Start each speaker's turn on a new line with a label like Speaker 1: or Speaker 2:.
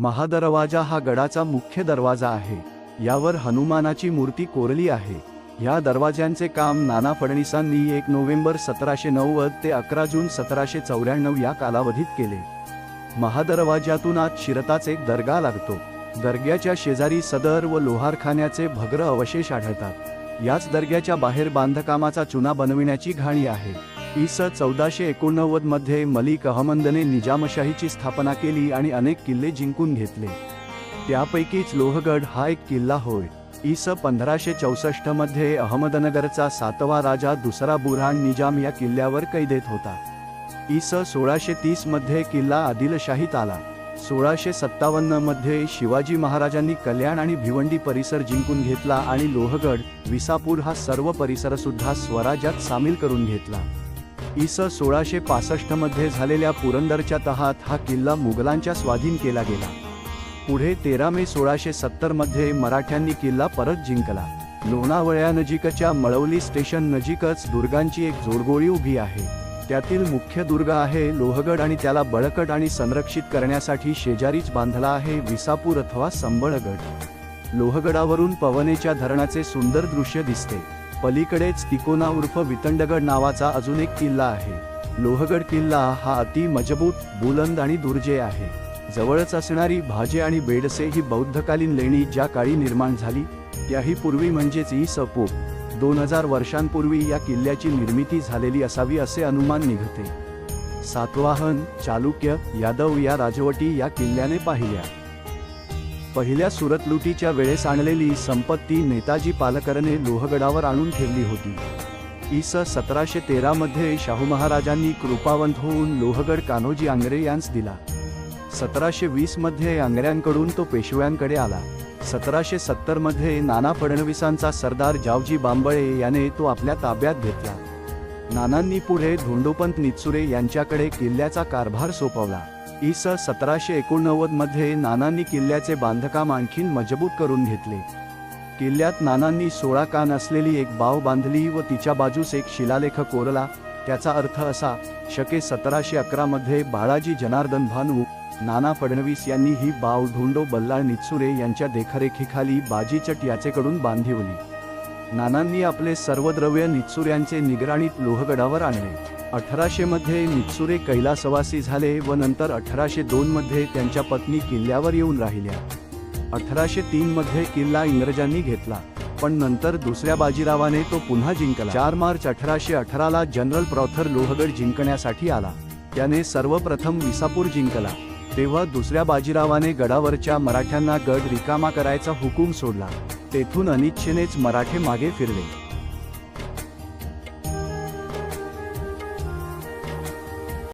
Speaker 1: महादरवाजा हा गडाचा मुख्य दरवाजा आहे. यावर हनुमानाची मूर्ती कोरली आहे. या दरवाज्यांचे काम नाना फडणीसांनी एक नोव्हेंबर सतराशे नव्वद ते अकरा जून सतराशे चौऱ्याण्णव या कालावधीत केले. महादरवाज्यातून आत शिरताच एक दर्गा लागतो. दर्ग्याच्या शेजारी सदर व लोहारखान्याचे भग्र अवशेष आढळतात. याच दर्ग्याच्या बाहेर बांधकामाचा चुना बनविण्याची घाणी आहे. इस चौदाशे एकोणनव्वदमध्ये मलिक अहमदने निजामशाहीची स्थापना केली आणि अनेक किल्ले जिंकून घेतले. त्यापैकीच लोहगड हा एक किल्ला होय. इस पंधराशे चौसष्टमध्ये अहमदनगरचा सातवा राजा दुसरा बुरहान निजाम या किल्ल्यावर कैदेत होता. इस सोळाशे तीसमध्ये किल्ला आदिलशाहीत आला. सोळाशे सत्तावन्नमध्ये शिवाजी महाराजांनी कल्याण आणि भिवंडी परिसर जिंकून घेतला आणि लोहगड विसापूर हा सर्व परिसरसुद्धा स्वराज्यात सामील करून घेतला. इस सोळाशे पासष्टमध्ये झालेल्या पुरंदरच्या तहात हा किल्ला मुघलांच्या स्वाधीन केला गेला. पुढे तेरा मे सोळाशे सत्तरमध्ये मराठ्यांनी किल्ला परत जिंकला. लोणावळ्यानजीकच्या मळवली स्टेशन नजीकच दुर्गांची एक जोडगोळी उभी आहे. त्यातील मुख्य दुर्ग आहे लोहगड आणि त्याला बळकट आणि संरक्षित करण्यासाठी शेजारीच बांधला आहे विसापूर अथवा संबळगड. लोहगडावरून पवनेच्या धरणाचे सुंदर दृश्य दिसते. पलीकडेच तिकोना उर्फ वितंडगड नावाचा अजून एक किल्ला आहे. लोहगड किल्ला हा अति मजबूत बुलंद आणि दुर्जय आहे. जवळच असणारी भाजे आणि बेडसे ही बौद्धकालीन लेणी ज्या काळी निर्माण झाली त्याही पूर्वी म्हणजेच ई सपो दोन हजार वर्षांपूर्वी या किल्ल्याची निर्मिती झालेली असावी असे अनुमान निघते. सातवाहन चालुक्य यादव या राजवटी या किल्ल्याने पाहिल्या. पहिल्या सुरत लुटीच्या वेळेस आणलेली संपत्ती नेताजी पालकरने लोहगडावर आणून ठेवली होती. इस सतराशे तेरामध्ये शाहू महाराजांनी कृपावंत होऊन लोहगड कान्होजी आंग्रे यांस दिला. सतराशे वीसमध्ये आंग्र्यांकडून तो पेशव्यांकडे आला. सतराशे सत्तरमध्ये नाना फडणवीसांचा सरदार जावजी बांबळे याने तो आपल्या ताब्यात घेतला. नानांनी पुढे धोंडोपंत निचुरे यांच्याकडे किल्ल्याचा कारभार सोपवला. इस सतराशे एकोणनव्वदमध्ये नानांनी किल्ल्याचे बांधकाम आणखीन मजबूत करून घेतले. किल्ल्यात नानांनी सोळा कान असलेली एक बाव बांधली व तिच्या बाजूस एक शिलालेख कोरला त्याचा अर्थ असा शके सतराशे अकरामध्ये बाळाजी जनार्दन भानू नाना फडणवीस यांनी ही बाव धोंडो बल्लाळ निचुरे यांच्या देखरेखीखाली बाजीचट याचेकडून बांधिवली. नानांनी आपले सर्व द्रव्य निचुऱ्यांचे निगराणीत लोहगडावर आणले. अठराशे मध्ये निचुरे कैलासवासी झाले व नंतर अठराशे दोन मध्ये त्यांच्या पत्नी किल्ल्यावर येऊन राहिल्या. अठराशे तीन मध्ये किल्ला इंग्रजांनी घेतला पण नंतर दुसऱ्या बाजीरावाने तो पुन्हा जिंकला. चार मार्च अठराशे अठराला जनरल प्रॉथर लोहगड जिंकण्यासाठी आला. त्याने सर्वप्रथम विसापूर जिंकला. तेव्हा दुसऱ्या बाजीरावाने गडावरच्या मराठ्यांना गड रिकामा करायचा हुकूम सोडला. तेथून अनिच्छेनेच मराठे मागे फिरले.